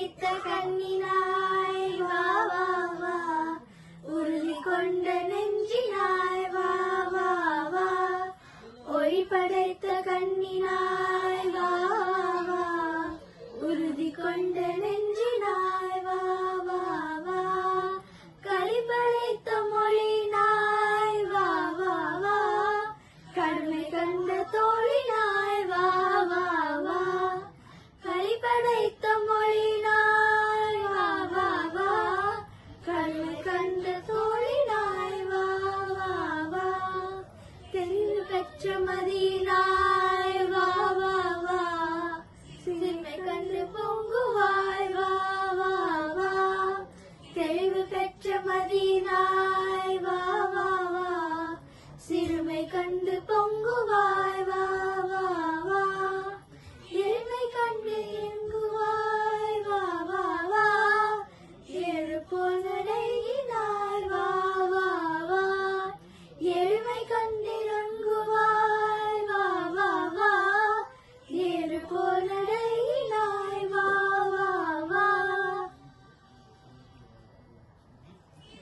வைத்த கண்ணினாய் வா வா வா. உருளி கொண்ட நெஞ்சினாய் வா வா வா. ஒளி படைத்த கண்ணினாய் பெற்ற மதியினாய் வா வா வா. சிறுமை கண்டு பொங்குவாய் வா வா.